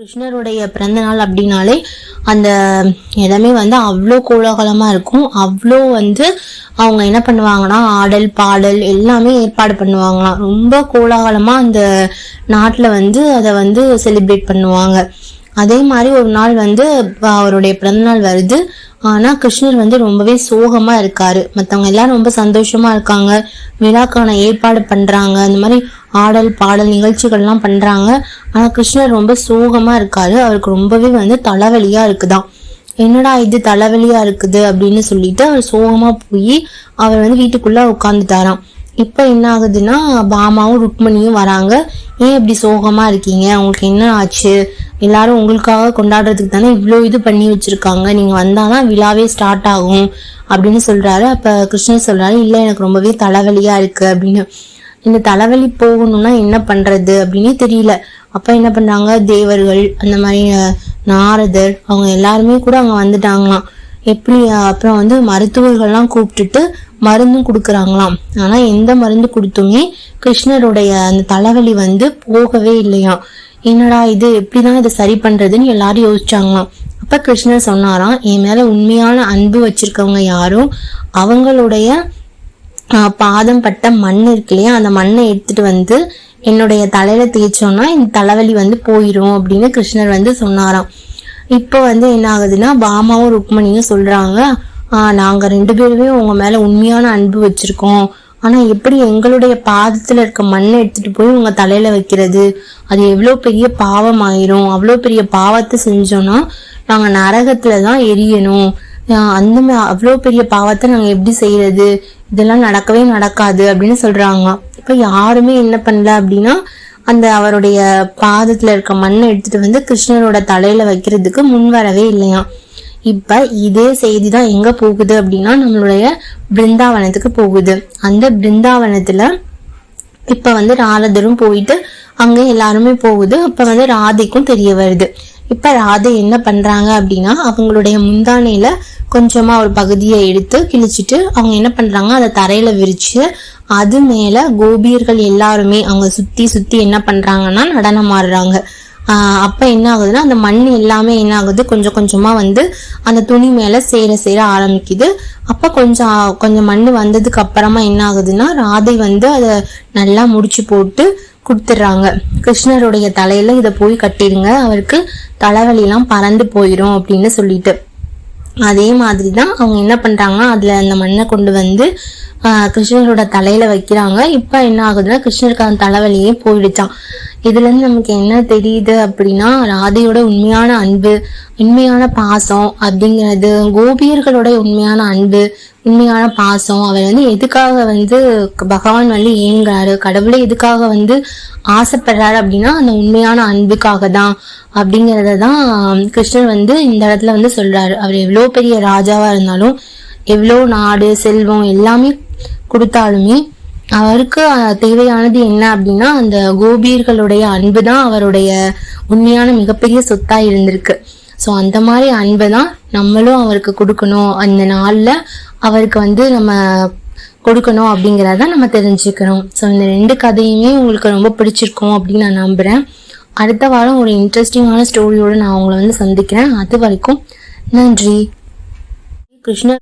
கிருஷ்ணருடைய பிறந்த நாள் அப்படின்னாலே அந்த இடமே வந்து அவ்வளோ கோலாகலமாக இருக்கும். அவ்வளோ வந்து அவங்க என்ன பண்ணுவாங்கன்னா ஆடல் பாடல் எல்லாமே ஏற்பாடு பண்ணுவாங்களாம். ரொம்ப கோலாகலமாக அந்த நாட்டில் வந்து அதை வந்து செலிப்ரேட் பண்ணுவாங்க. அதே மாதிரி ஒரு நாள் வந்து அவருடைய பிறந்தநாள் வருது. ஆனா கிருஷ்ணர் வந்து ரொம்பவே சோகமா இருக்காரு. மத்தவங்க எல்லாரும் ரொம்ப சந்தோஷமா இருக்காங்க. விழாக்கான ஏற்பாடு பண்றாங்க. அந்த மாதிரி ஆடல் பாடல் நிகழ்ச்சிகள்லாம் பண்றாங்க. ஆனா கிருஷ்ணர் ரொம்ப சோகமா இருக்காரு. அவருக்கு ரொம்பவே வந்து தலைவலியா இருக்குதான். என்னடா இது தலைவலியா இருக்குது அப்படின்னு சொல்லிட்டு அவர் சோகமா போய் அவர் வந்து வீட்டுக்குள்ள உட்காந்துட்டாராம் இப்போ என்ன ஆகுதுன்னா பாமாவும் ருக்மணியும் வராங்க. ஏன் இப்படி சோகமா இருக்கீங்க? உங்களுக்கு என்ன ஆச்சு? எல்லாரும் உங்களுக்காக கொண்டாடுறதுக்கு தானே இவ்வளோ இது பண்ணி வச்சுருக்காங்க. நீங்கள் வந்தாதான் விழாவே ஸ்டார்ட் ஆகும் அப்படின்னு சொல்கிறாரு அப்போ கிருஷ்ணர் சொல்கிறாரு இல்லை எனக்கு ரொம்பவே தலைவலியாக இருக்குது அப்படின்னு. இந்த தலைவலி போகணும்னா என்ன பண்ணுறது அப்படின்னு தெரியல. அப்போ என்ன பண்ணுறாங்க தேவர்கள் அந்த மாதிரி நாரதர் அவங்க எல்லாருமே கூட அவங்க வந்துட்டாங்களாம். எப்படி அப்புறம் வந்து மருத்துவர்கள்லாம் கூப்பிட்டுட்டு மருந்தும் கொடுக்குறாங்களாம். ஆனால் எந்த மருந்து கொடுத்துமே கிருஷ்ணருடைய அந்த தலைவலி வந்து போகவே இல்லையாம். என்னடா இது? எப்படிதான் இதை சரி பண்றதுன்னு எல்லாரும் யோசிச்சாங்களாம். அப்ப கிருஷ்ணர் சொன்னாராம் என் மேல உண்மையான அன்பு வச்சிருக்கவங்க யாரும் அவங்களுடைய பாதம் பட்ட மண் இருக்கு இல்லையா? அந்த மண்ணை எடுத்துட்டு வந்து என்னுடைய தலையில தேய்ச்சோம்னா இந்த தலைவலி வந்து போயிடும் அப்படின்னு கிருஷ்ணர் வந்து சொன்னாராம். இப்போ வந்து என்ன ஆகுதுன்னா பாமாவும் ருக்மணியும் சொல்றாங்க ஆஹ் நாங்க ரெண்டு பேருமே உங்க மேல உண்மையான அன்பு வச்சிருக்கோம். ஆனால் எப்படி எங்களுடைய பாதத்தில் இருக்க மண்ணை எடுத்துகிட்டு போய் உங்கள் தலையில் வைக்கிறது? அது எவ்வளோ பெரிய பாவம் ஆயிரும் அவ்வளோ பெரிய பாவத்தை செஞ்சோன்னா நாங்கள் நரகத்தில் தான் எரியணும். அந்த அவ்வளோ பெரிய பாவத்தை நாங்கள் எப்படி செய்கிறது இதெல்லாம் நடக்கவே நடக்காது அப்படின்னு சொல்கிறாங்க இப்போ யாருமே என்ன பண்ணல அப்படின்னா அந்த அவருடைய பாதத்தில் இருக்க மண்ணை எடுத்துகிட்டு வந்து கிருஷ்ணரோட தலையில் வைக்கிறதுக்கு முன் வரவே இல்லையாம். இப்ப இதே செய்தி தான் எங்க போகுது அப்படின்னா நம்மளுடைய பிருந்தாவனத்துக்கு போகுது. அந்த பிருந்தாவனத்துல இப்ப வந்து ராரதரும் போயிட்டு அங்க எல்லாருமே போகுது. அப்ப வந்து ராதைக்கும் தெரிய வருது. இப்ப ராதை என்ன பண்றாங்க அப்படின்னா அவங்களுடைய முந்தானையில கொஞ்சமா ஒரு பகுதியை எடுத்து கிழிச்சிட்டு அவங்க என்ன பண்றாங்க அதை தரையில விரிச்சு அது மேல கோபியர்கள் எல்லாருமே அவங்க சுத்தி சுத்தி என்ன பண்றாங்கன்னா நடனம் ஆடுறாங்க. அப்போ என்ன ஆகுதுன்னா அந்த மண் எல்லாமே என்ன ஆகுது? கொஞ்சம் கொஞ்சமாக வந்து அந்த துணி மேலே சேர சேர ஆரம்பிக்குது. அப்போ கொஞ்சம் கொஞ்சம் மண் வந்ததுக்கு அப்புறமா என்ன ஆகுதுன்னா ராதை வந்து அதை நல்லா முடிச்சு போட்டு கொடுத்துட்றாங்க. கிருஷ்ணருடைய தலையில இதை போய் கட்டிடுங்க. அவருக்கு தலைவலிலாம் பறந்து போயிடும் அப்படின்னு சொல்லிட்டு. அதே மாதிரி தான் அவங்க என்ன பண்றாங்கன்னா அதுல அந்த மண்ணை கொண்டு வந்து கிருஷ்ணரோட தலையில வைக்கிறாங்க. இப்ப என்ன ஆகுதுன்னா கிருஷ்ணருக்கான தலைவலியே போயிடுச்சான் இதுல இருந்து நமக்கு என்ன தெரியுது அப்படின்னா ராதையோட உண்மையான அன்பு உண்மையான பாசம் அப்படிங்கிறது கோபியர்களோட உண்மையான அன்பு உண்மையான பாசம். அவர் வந்து எதுக்காக வந்து பகவான் வந்து ஏங்குறாரு? கடவுளை எதுக்காக வந்து ஆசைப்படுறாரு அப்படின்னா அந்த உண்மையான அன்புக்காக தான் அப்படிங்கிறத தான் கிருஷ்ணர் வந்து இந்த இடத்துல வந்து சொல்றாரு. அவர் எவ்வளோ பெரிய ராஜாவா இருந்தாலும் எவ்வளோ நாடு செல்வம் எல்லாமே கொடுத்தாலுமே அவருக்கு தேவையானது என்ன அப்படின்னா அந்த கோபியர்களுடைய அன்பு தான் அவருடைய உண்மையான மிகப்பெரிய சொத்தா இருந்திருக்கு. ஸோ அந்த மாதிரி அன்பை தான் நம்மளும் அவருக்கு கொடுக்கணும். அந்த நாளில் அவருக்கு வந்து நம்ம கொடுக்கணும் அப்படிங்கிறத நம்ம தெரிஞ்சுக்கிறோம் ஸோ இந்த ரெண்டு கதையுமே உங்களுக்கு ரொம்ப பிடிச்சிருக்கும் அப்படின்னு நான் நம்புகிறேன் அடுத்த வாரம் ஒரு இன்ட்ரெஸ்டிங்கான ஸ்டோரியோடு நான் அவங்கள வந்து சந்திக்கிறேன். அது வரைக்கும் நன்றி. கிருஷ்ணர்